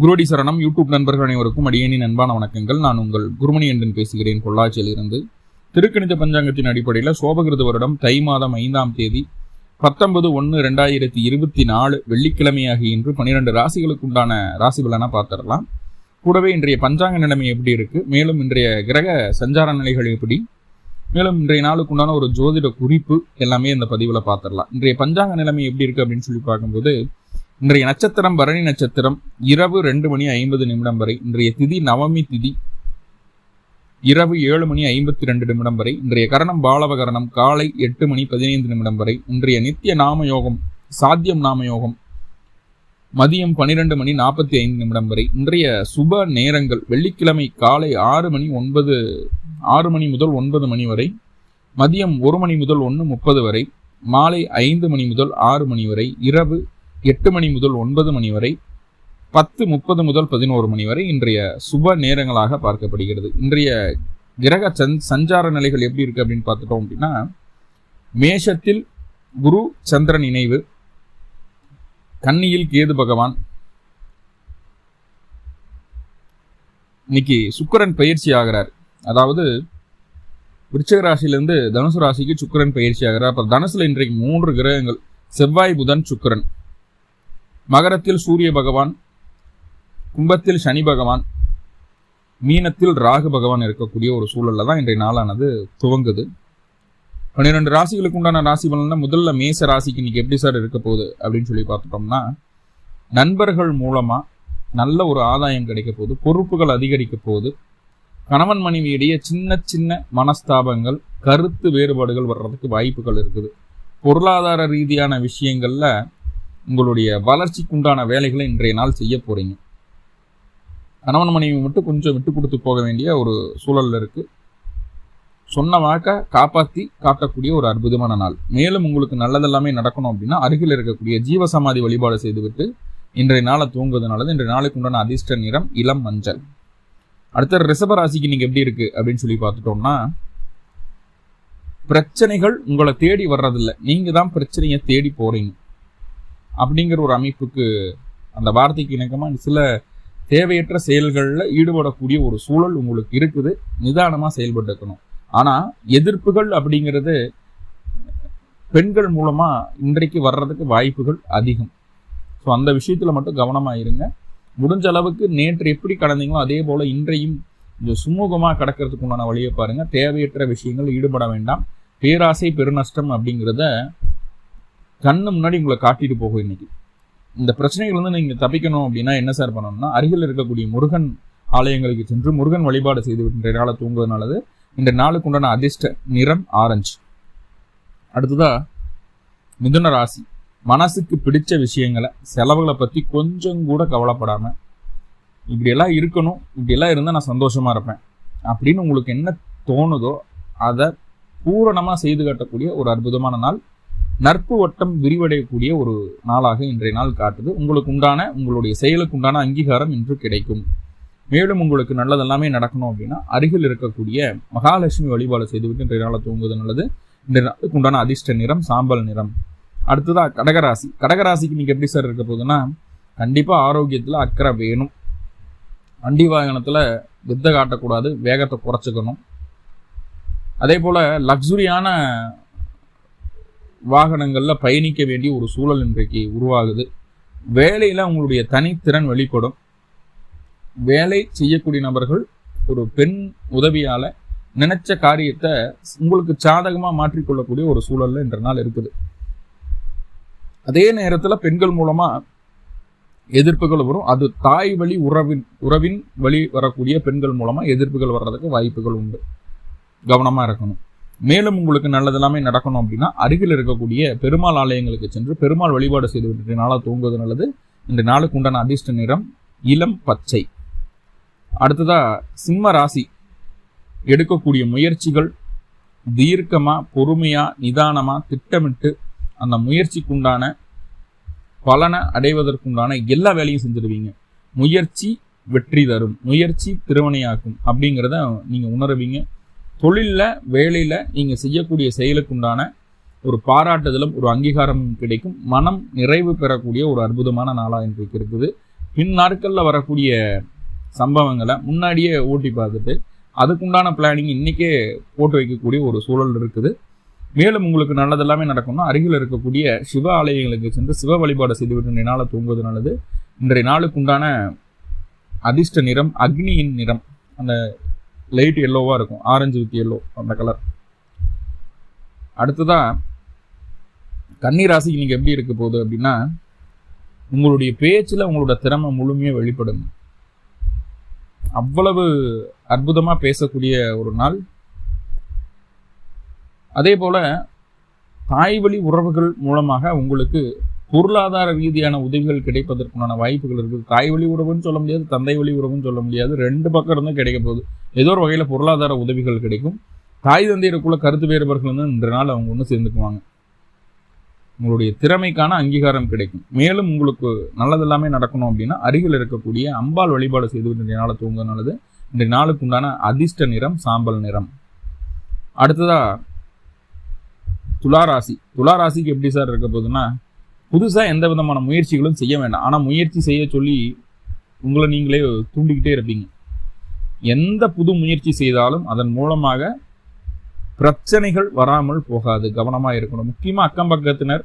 குருடி சரணம். யூடியூப் நண்பர்கள் அனைவருக்கும் அடியேனின் அன்பான வணக்கங்கள். நான் உங்கள் குருமணி என்றன் பேசுகிறேன் பொள்ளாச்சியிலிருந்து. திருக்கணித பஞ்சாங்கத்தின் அடிப்படையில் சோபகிருத வருடம் தை மாதம் ஐந்தாம் தேதி பத்தொன்பது ஒன்று ரெண்டாயிரத்தி இருபத்தி நாலு வெள்ளிக்கிழமையாகி இன்று பன்னிரெண்டு ராசிகளுக்கு உண்டான ராசி பலனாக பார்த்துடலாம். கூடவே இன்றைய பஞ்சாங்க நிலைமை எப்படி இருக்கு? மேலும் இன்றைய கிரக சஞ்சார நிலைகள் எப்படி? மேலும் இன்றைய நாளுக்கு உண்டான ஒரு ஜோதிட குறிப்பு எல்லாமே இந்த பதிவில் பார்த்துடலாம். இன்றைய பஞ்சாங்க நிலைமை எப்படி இருக்குது அப்படின்னு சொல்லி பார்க்கும்போது இன்றைய நட்சத்திரம் பரணி நட்சத்திரம் இரவு ரெண்டு மணி ஐம்பது நிமிடம் வரை இன்றைய திதி நவமி திதி இரவு ஏழு மணி ஐம்பத்தி ரெண்டு நிமிடம் வரை இன்றைய கரணம் பாலவகரணம் காலை எட்டு மணி பதினைந்து நிமிடம் வரை இன்றைய நித்திய நாம யோகம் சாத்தியம் நாம யோகம் மதியம் பனிரெண்டு மணி நாற்பத்தி ஐந்து நிமிடம் வரை இன்றைய சுப நேரங்கள் வெள்ளிக்கிழமை காலை ஆறு மணி ஒன்பது ஆறு மணி முதல் ஒன்பது மணி வரை மதியம் ஒரு மணி முதல் ஒன்று முப்பது வரை மாலை ஐந்து மணி முதல் ஆறு மணி வரை இரவு எட்டு மணி முதல் ஒன்பது மணி வரை பத்து முப்பது முதல் பதினோரு மணி வரை இன்றைய சுப நேரங்களாக பார்க்கப்படுகிறது. இன்றைய கிரக சந் சஞ்சார நிலைகள் எப்படி இருக்கு அப்படின்னு பார்த்துட்டோம் அப்படின்னா மேஷத்தில் குரு சந்திரன் இணைவு கன்னியில் கேது பகவான் இன்னைக்கு சுக்கரன் பயிற்சி ஆகிறார். அதாவது விருச்சக ராசியிலிருந்து தனுசு ராசிக்கு சுக்கரன் பயிற்சி ஆகிறார். அப்புறம் தனுசுல இன்றைக்கு மூன்று கிரகங்கள் செவ்வாய் புதன் சுக்கரன். மகரத்தில் சூரிய பகவான் கும்பத்தில் சனி பகவான் மீனத்தில் ராகு பகவான் இருக்கக்கூடிய ஒரு சூழலில் தான் இன்றைய நாளானது துவங்குது. பன்னிரெண்டு ராசிகளுக்கு உண்டான ராசி பலன்னா முதல்ல மேச ராசிக்கு இன்னைக்கு எப்படி சார் இருக்க போகுது அப்படின்னு சொல்லி பார்த்துட்டோம்னா நண்பர்கள் மூலமாக நல்ல ஒரு ஆதாயம் கிடைக்க போகுது பொறுப்புகள் அதிகரிக்க போகுது. கணவன் மனைவியிடையே சின்ன சின்ன மனஸ்தாபங்கள் கருத்து வேறுபாடுகள் வர்றதுக்கு வாய்ப்புகள் இருக்குது. பொருளாதார ரீதியான விஷயங்களில் உங்களுடைய வளர்ச்சிக்குண்டான வேலைகளை இன்றைய நாள் செய்ய போகிறீங்க கணவன் மனைவி மட்டும் கொஞ்சம் விட்டு கொடுத்து போக வேண்டிய ஒரு சூழல்ல இருக்குது சொன்ன வாக்கை காப்பாற்றி காட்டக்கூடிய ஒரு அற்புதமான நாள். மேலும் உங்களுக்கு நல்லதெல்லாமே நடக்கணும் அப்படின்னா அருகில் இருக்கக்கூடிய ஜீவசமாதி வழிபாடு செய்துவிட்டு இன்றைய நாளை தூங்குவது இன்றைய நாளுக்கு உண்டான அதிர்ஷ்ட நிறம் இளம் மஞ்சள். அடுத்த ரிஷப ராசிக்கு நீங்கள் எப்படி இருக்குது அப்படின்னு சொல்லி பார்த்துட்டோம்னா பிரச்சனைகள் உங்களை தேடி வர்றதில்லை. நீங்கள் தான் பிரச்சனையை தேடி போகிறீங்க அப்படிங்கிற ஒரு அமைப்புக்கு அந்த வார்த்தைக்கு இணக்கமாக சில தேவையற்ற செயல்களில் ஈடுபடக்கூடிய ஒரு சூழல் உங்களுக்கு இருக்குது. நிதானமாக செயல்பட்டுக்கணும். ஆனால் எதிர்ப்புகள் அப்படிங்கிறது பெண்கள் மூலமாக இன்றைக்கு வர்றதுக்கு வாய்ப்புகள் அதிகம். ஸோ அந்த விஷயத்தில் மட்டும் கவனமாக இருங்க. முடிஞ்ச அளவுக்கு நேற்று எப்படி கடந்தீங்களோ அதே போல் இன்றையும் கொஞ்சம் சுமூகமாக கடக்கிறதுக்கு உண்டான வழியை பாருங்கள் தேவையற்ற விஷயங்கள் ஈடுபட வேண்டாம். பேராசை பெருநஷ்டம் அப்படிங்கிறத கண்ணு முன்னாடி உங்களை காட்டிட்டு போகும் இன்னைக்கு. இந்த பிரச்சனைகள் வந்து நீங்க தப்பிக்கணும் அப்படின்னா என்ன சார் பண்ணணும்னா அருகில் இருக்கக்கூடிய முருகன் ஆலயங்களுக்கு சென்று முருகன் வழிபாடு செய்து விட்டு நாளை தூங்குவது நல்லது இந்த நாளுக்கு உண்டான அதிர்ஷ்ட நிறம் ஆரஞ்சு. அடுத்ததா மிதுன ராசி. மனசுக்கு பிடிச்ச விஷயங்களை செலவுகளை பத்தி கொஞ்சம் கூட கவலைப்படாம இப்படியெல்லாம் இருக்கணும் இப்படியெல்லாம் இருந்தால் நான் சந்தோஷமா இருப்பேன். அப்படின்னு உங்களுக்கு என்ன தோணுதோ அதை பூரணமாக செய்து காட்டக்கூடிய ஒரு அற்புதமான நாள் நட்பு வட்டம் விரிவடையக்கூடிய ஒரு நாளாக இன்றைய நாள் காட்டுது. உங்களுக்கு உண்டான உங்களுடைய செயலுக்கு உண்டான அங்கீகாரம் இன்று கிடைக்கும். மேலும் உங்களுக்கு நல்லதெல்லாமே நடக்கணும் அப்படின்னா அருகில் இருக்கக்கூடிய மகாலட்சுமி வழிபாடு செய்துவிட்டு இன்றைய நாளை தூங்குவது நல்லது. இன்றைய நாளுக்கு உண்டான அதிர்ஷ்ட நிறம் சாம்பல் நிறம். அடுத்ததாக கடகராசி. கடகராசிக்கு நீங்கள் எப்படி சார் இருக்க போகுதுன்னா கண்டிப்பாக ஆரோக்கியத்தில் அக்கறை வேணும். வண்டி வாகனத்தில் வித்தை காட்டக்கூடாது வேகத்தை குறைச்சிக்கணும். அதே போல் லக்ஸுரியான வாகனங்களில் பயணிக்க வேண்டிய ஒரு சூழல் இன்றைக்கு உருவாகுது. வேலையில் உங்களுடைய தனித்திறன் வெளிப்படும். வேலை செய்யக்கூடிய நபர்கள் ஒரு பெண் உதவியால் நினைச்ச காரியத்தை உங்களுக்கு சாதகமாக மாற்றிக்கொள்ளக்கூடிய ஒரு சூழல்ல இன்ற நாள் இருக்குது. அதே நேரத்தில் பெண்கள் மூலமாக எதிர்ப்புகள் வரும். அது தாய் வழி உறவின் உறவின் வழி வரக்கூடிய பெண்கள் மூலமாக எதிர்ப்புகள் வர்றதுக்கு வாய்ப்புகள் உண்டு. கவனமாக இருக்கணும். மேலும் உங்களுக்கு நல்லதெல்லாமே நடக்கணும் அப்படின்னா அருகில் இருக்கக்கூடிய பெருமாள் ஆலயங்களுக்கு சென்று பெருமாள் வழிபாடு செய்து விட்டு நாளாக தூங்குவது நல்லது. இந்த நாளுக்கு உண்டான அதிர்ஷ்ட நிறம் இளம் பச்சை. அடுத்ததா சிம்ம ராசி. எடுக்கக்கூடிய முயற்சிகள் தீர்க்கமாக பொறுமையாக நிதானமாக திட்டமிட்டு அந்த முயற்சிக்குண்டான பலனை அடைவதற்குண்டான எல்லா வேலையும் செஞ்சிருவீங்க. முயற்சி வெற்றி தரும் முயற்சி திருவனையாக்கும் அப்படிங்கிறத நீங்கள் உணருவீங்க. தொழிலில் வேலையில் நீங்கள் செய்யக்கூடிய செயலுக்குண்டான ஒரு பாராட்டுதலும் ஒரு அங்கீகாரமும் கிடைக்கும். மனம் நிறைவு பெறக்கூடிய ஒரு அற்புதமான நாளாக இன்றைக்கு இருக்குது. பின் நாட்களில் வரக்கூடிய சம்பவங்களை முன்னாடியே ஓட்டி பார்த்துட்டு அதுக்குண்டான பிளானிங் இன்றைக்கே போட்டு வைக்கக்கூடிய ஒரு சூழல் இருக்குது. மேலும் உங்களுக்கு நல்லது எல்லாமே நடக்கணும்னா அருகில் இருக்கக்கூடிய சிவ ஆலயங்களுக்கு சென்று சிவ வழிபாடு செய்துவிட்டு இன்றைய நாளை தூங்குவது நல்லது. இன்றைய நாளுக்கு உண்டான அதிர்ஷ்ட நிறம் அக்னியின் நிறம் அந்த லைட் எல்லோவாக இருக்கும். ஆரஞ்சு வித் எல்லோ அந்த கலர் அடுத்ததா ராசிக்கு இன்னைக்கு எப்படி இருக்க போகுது அப்படின்னா உங்களுடைய பேச்சில் உங்களோட திறமை முழுமையாக வெளிப்படும். அவ்வளவு அற்புதமாக பேசக்கூடிய ஒரு நாள். அதே போல தாய் வழி உறவுகள் மூலமாக உங்களுக்கு பொருளாதார ரீதியான உதவிகள் கிடைப்பதற்குண்டான வாய்ப்புகள் இருக்குது. தாய் வழி உறவுன்னு சொல்ல முடியாது தந்தை வழி உறவுன்னு சொல்ல முடியாது. ரெண்டு பக்கம் இருந்தும் கிடைக்க போகுது. ஏதோ ஒரு வகையில் பொருளாதார உதவிகள் கிடைக்கும். தாய் தந்தையருக்குள்ள கருத்து வேறுபாடுகள் வந்து இன்று நாள் அவங்க ஒன்று சேர்ந்துக்குவாங்க. உங்களுடைய திறமைக்கான அங்கீகாரம் கிடைக்கும். மேலும் உங்களுக்கு நல்லது எல்லாமே நடக்கணும் அப்படின்னா அருகில் இருக்கக்கூடிய அம்பாள் வழிபாடு செய்து இன்றைய நாளை தூங்க நல்லது. இன்றைய நாளுக்கு உண்டான அதிர்ஷ்ட நிறம் சாம்பல் நிறம். அடுத்ததா துளாராசி துளாராசிக்கு எப்படி சார் இருக்க போகுதுன்னா புதுசாக எந்த விதமான முயற்சிகளும் செய்ய வேண்டாம். ஆனால் முயற்சி செய்ய சொல்லி உங்களை நீங்களே தூண்டிக்கிட்டே இருப்பீங்க. எந்த புது முயற்சி செய்தாலும் அதன் மூலமாக பிரச்சனைகள் வராமல் போகாது கவனமாக இருக்கணும். முக்கியமாக அக்கம் பக்கத்தினர்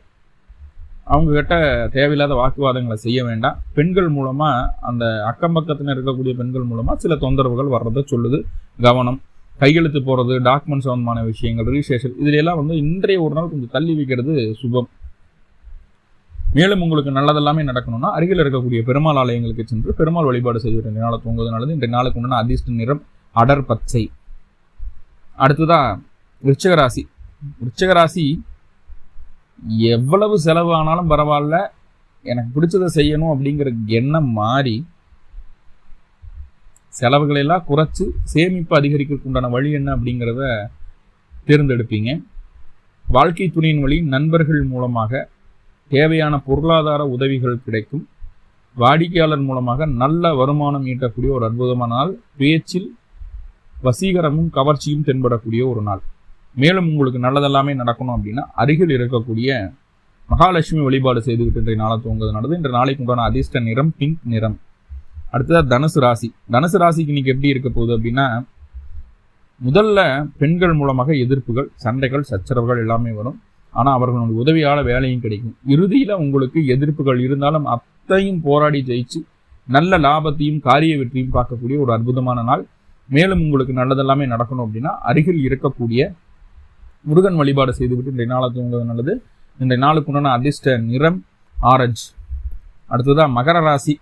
அவங்கக்கிட்ட தேவையில்லாத வாக்குவாதங்களை செய்ய வேண்டாம். பெண்கள் மூலமாக அந்த அக்கம் பக்கத்தினர் இருக்கக்கூடிய பெண்கள் மூலமாக சில தொந்தரவுகள் வர்றதை சொல்லுது. கவனம் கையெழுத்து போகிறது டாக்குமெண்ட் சம்பந்தமான விஷயங்கள் ரிஜிஸ்ட்ரேஷன் இதிலெல்லாம் வந்து இன்றைய ஒரு நாள் கொஞ்சம் தள்ளி வைக்கிறது சுபம். மேலும் உங்களுக்கு நல்லதெல்லாமே நடக்கணும்னா அருகில் இருக்கக்கூடிய பெருமாள் ஆலயங்களுக்கு சென்று பெருமாள் வழிபாடு செய்து இன்றைய நாளை தூங்குவது நல்லது. இன்றைய நாளுக்கு உண்டான அதிர்ஷ்ட நிறம் அடர் பச்சை. அடுத்ததா விருச்சகராசி. விருச்சகராசி எவ்வளவு செலவு ஆனாலும் பரவாயில்ல எனக்கு பிடிச்சதை செய்யணும் அப்படிங்கிற எண்ணம் மாறி செலவுகளை எல்லாம் குறைச்சு சேமிப்பு அதிகரிக்கிறதுக்கு உண்டான வழி என்ன அப்படிங்கிறத தேர்ந்தெடுப்பீங்க. வாழ்க்கை துணையின் வழி நண்பர்கள் மூலமாக தேவையான பொருளாதார உதவிகள் கிடைக்கும். வாடிக்கையாளர் மூலமாக நல்ல வருமானம் ஈட்டக்கூடிய ஒரு அற்புதமான நாள். பேச்சில் வசீகரமும் கவர்ச்சியும் தென்படக்கூடிய ஒரு நாள். மேலும் உங்களுக்கு நல்லதெல்லாமே நடக்கணும் அப்படின்னா அருகில் இருக்கக்கூடிய மகாலட்சுமி வழிபாடு செய்துவிட்டு இன்றைய நாளை தூங்குவது நல்லது. இன்று நாளைக்கு உண்டான அதிர்ஷ்ட நிறம் பிங்க் நிறம். அடுத்ததாக தனுசு ராசி. தனுசு ராசிக்கு இன்னைக்கு எப்படி இருக்க போகுது அப்படின்னா முதல்ல பெண்கள் மூலமாக எதிர்ப்புகள் சண்டைகள் சச்சரவுகள் எல்லாமே வரும். ஆனால் அவர்களுடைய உதவியால வேலையும் கிடைக்கும். இறுதியில் உங்களுக்கு எதிர்ப்புகள் இருந்தாலும் அத்தையும் போராடி ஜெயிச்சு நல்ல லாபத்தையும் காரிய வெற்றியும் பார்க்கக்கூடிய ஒரு அற்புதமான நாள். மேலும் உங்களுக்கு நல்லதெல்லாமே நடக்கணும் அப்படின்னா அருகில் இருக்கக்கூடிய முருகன் வழிபாடு செய்துவிட்டு இன்றைய நாளை தூங்குவது நல்லது. இன்றைய நாளுக்கு உண்டான அதிர்ஷ்ட நிறம் ஆரஞ்சு. அடுத்ததான் மகர ராசி.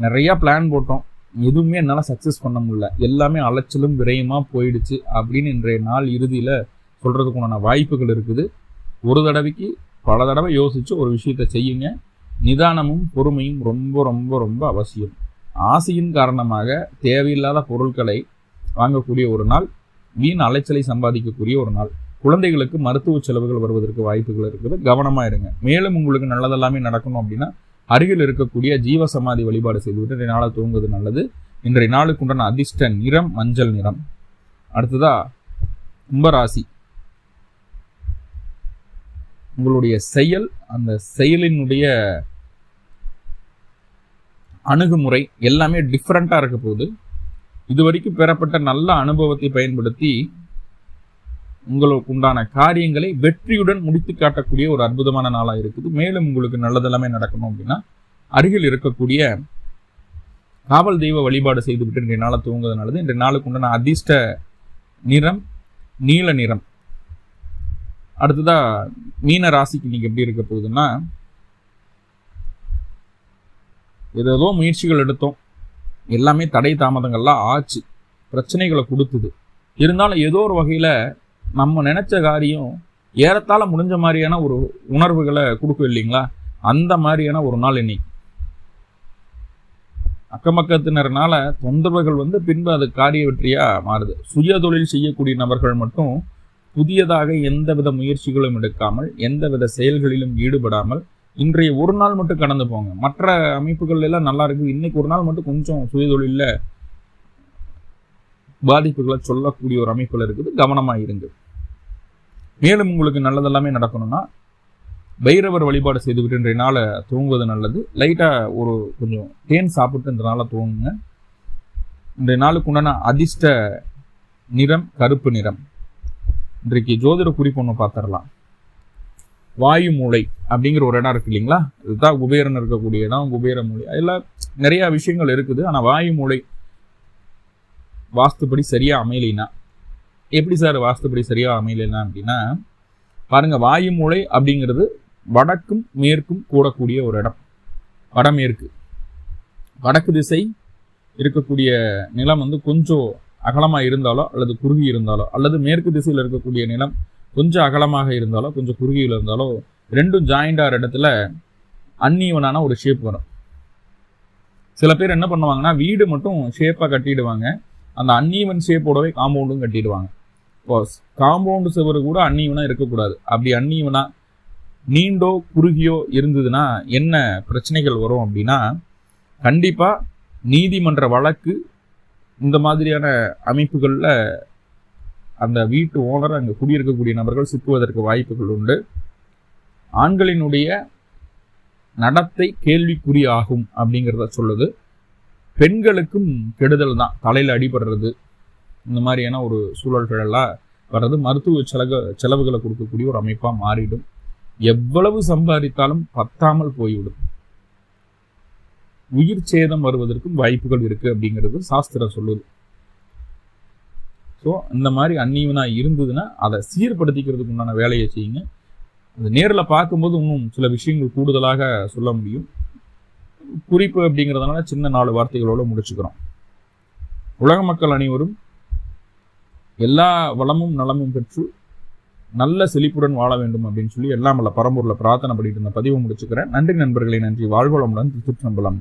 நிறையா பிளான் போட்டோம். எதுவுமே என்னால் சக்ஸஸ் பண்ண முடியல. எல்லாமே அலைச்சலும் விரயமாக போயிடுச்சு அப்படின்னு இன்றைய நாள் இறுதியில் சொல்கிறதுக்குண்டான வாய்ப்புகள் இருக்குது. ஒரு தடவைக்கு பல தடவை யோசித்து ஒரு விஷயத்தை செய்யுங்க. நிதானமும் பொறுமையும் ரொம்ப ரொம்ப ரொம்ப அவசியம். ஆசையின் காரணமாக தேவையில்லாத பொருட்களை வாங்கக்கூடிய ஒரு நாள் வீண் அலைச்சலை சம்பாதிக்கக்கூடிய ஒரு நாள். குழந்தைகளுக்கு மருத்துவ செலவுகள் வருவதற்கு வாய்ப்புகள் இருக்குது. கவனமாக இருங்க. மேலும் உங்களுக்கு நல்லதெல்லாமே நடக்கணும் அப்படின்னா அருகில் இருக்கக்கூடிய ஜீவ சமாதி வழிபாடு செய்துவிட்டு இன்றைய நாளை தூங்குவது நல்லது. இன்றைய நாளுக்குண்டான அதிர்ஷ்ட நிறம் மஞ்சள் நிறம். அடுத்ததாக கும்பராசி. உங்களுடைய செயல் அந்த செயலினுடைய அணுகுமுறை எல்லாமே டிஃப்ரெண்ட்டாக இருக்க போகுது. இது வரைக்கும் பெறப்பட்ட நல்ல அனுபவத்தை பயன்படுத்தி உங்களுக்கு உண்டான காரியங்களை வெற்றியுடன் முடித்து காட்டக்கூடிய ஒரு அற்புதமான நாளாக இருக்குது. மேலும் உங்களுக்கு நல்லதெல்லாமே நடக்கணும் அப்படின்னா அருகில் இருக்கக்கூடிய காவல் தெய்வ வழிபாடு செய்துவிட்டு இன்றைய நாளை தூங்குவது நல்லது இன்றைய நாளுக்கு உண்டான அதிர்ஷ்ட நிறம் நீல நிறம். அடுத்ததா மீன ராசிக்கு நீங்க எப்படி இருக்க போகுதுன்னா ஏதோ முயற்சிகள் எடுத்தோம். எல்லாமே தடை தாமதங்கள்லாம் ஆச்சு. பிரச்சனைகளை கொடுத்துது. இருந்தாலும் ஏதோ ஒரு வகையில் நம்ம நினைச்ச காரியம் ஏறத்தாழ முடிஞ்ச மாதிரியான ஒரு உணர்வுகளை கொடுக்கும் இல்லைங்களா? அந்த மாதிரியான ஒரு நாள் இன்னைக்கு. அக்கமக்கத்தினர்னால தொந்தரவுகள் வந்து பின்பு அது காரிய வெற்றியா மாறுது. சுய தொழில் செய்யக்கூடிய நபர்கள் மட்டும் புதியதாக எந்தவித முயற்சிகளும் எடுக்காமல் எந்தவித செயல்களிலும் ஈடுபடாமல் இன்றைய ஒரு நாள் மட்டும் கடந்து போங்க. மற்ற அமைப்புகள் எல்லாம் நல்லா இருக்குது. இன்னைக்கு ஒரு நாள் மட்டும் கொஞ்சம் சுயதொழிலில் பாதிப்புகளை சொல்லக்கூடிய ஒரு அமைப்பில் இருக்குது. கவனமாக இருங்க மேலும் உங்களுக்கு நல்லதெல்லாமே நடக்கணும்னா பைரவர் வழிபாடு செய்துவிட்டு இன்றைய நாளை தூங்குவது நல்லது. லைட்டாக ஒரு கொஞ்சம் தேன் சாப்பிட்டு இந்த நாளை தூங்குங்க இன்றைய நாளுக்கு உண்டான அதிர்ஷ்ட நிறம் கருப்பு நிறம். இன்றைக்கு ஜோதிட குறிப்பு ஒன்று பார்த்துடலாம் வாயு மூளை அப்படிங்கிற ஒரு இடம் இருக்கு இல்லைங்களா? இதுதான் குபேரன் இருக்கக்கூடிய இடம் குபேர மூளை. எல்லாம் நிறைய விஷயங்கள் இருக்குது. ஆனால் வாயு மூளை வாஸ்துப்படி சரியாக அமையலைன்னா எப்படி சார் வாஸ்துப்படி சரியாக அமையலைன்னா அப்படின்னா பாருங்க வாயு மூளை அப்படிங்கிறது வடக்கும் மேற்கும் கூடக்கூடிய ஒரு இடம். வடமேற்கு. வடக்கு திசை இருக்கக்கூடிய நிலம் வந்து கொஞ்சம் அகலமாக இருந்தாலோ அல்லது குறுகி இருந்தாலோ அல்லது மேற்கு திசையில் இருக்கக்கூடிய நிலம் கொஞ்சம் அகலமாக இருந்தாலோ கொஞ்சம் குறுகியில் இருந்தாலோ ரெண்டும் ஜாயிண்ட் ஆகிற இடத்துல அன்னியவனான ஒரு ஷேப் வரும். சில பேர் என்ன பண்ணுவாங்கன்னா வீடு மட்டும் ஷேப்பாக கட்டிடுவாங்க. அந்த அன்னீவன் ஷேப்போடவே காம்பவுண்டும் கட்டிடுவாங்க. இப்போ காம்பவுண்டு சுவர் கூட அன்னீவனாக இருக்கக்கூடாது. அப்படி அன்னீவனாக நீண்டோ குறுகியோ இருந்ததுன்னா என்ன பிரச்சனைகள் வரும் அப்படின்னா கண்டிப்பாக நீதிமன்ற வழக்கு இந்த மாதிரியான அமைப்புகளில் அந்த வீட்டு ஓனர் அங்கே குடியிருக்கக்கூடிய நபர்கள் சிக்குவதற்கு வாய்ப்புகள் உண்டு. ஆண்களினுடைய நடத்தை கேள்விக்குறி ஆகும் அப்படிங்கிறத சொல்லுது. பெண்களுக்கும் கெடுதல் தான். தலையில் அடிபடுறது இந்த மாதிரியான ஒரு சூழல்கள் எல்லாம் வர்றது மருத்துவ செலவு செலவுகளை கொடுக்கக்கூடிய ஒரு அமைப்பாக மாறிடும். எவ்வளவு சம்பாதித்தாலும் பத்தாமல் போய்விடும். உயிர் சேதம் வருவதற்கும் வாய்ப்புகள் இருக்கு அப்படிங்கிறது சாஸ்திரம் சொல்லுது. ஸோ இந்த மாதிரி அந்நீவனா இருந்ததுன்னா அதை சீர்படுத்திக்கிறதுக்கு உண்டான வேலையை செய்யுங்க. அது நேரில் பார்க்கும்போது இன்னும் சில விஷயங்கள் கூடுதலாக சொல்ல முடியும். குறிப்பு அப்படிங்கிறதுனால சின்ன நாலு வார்த்தைகளோடு முடிச்சுக்கிறோம். உலக மக்கள் அனைவரும் எல்லா வளமும் நலமும் பெற்று நல்ல செழிப்புடன் வாழ வேண்டும் அப்படின்னு சொல்லி எல்லாம் வல்ல பரம்பூரில் பிரார்த்தனை பண்ணிட்டு இருந்த பதிவு முடிச்சுக்கிறேன். நன்றி நண்பர்களை நன்றி. வாழ்வளமுடன் திருச்சிற்றம்பலம்.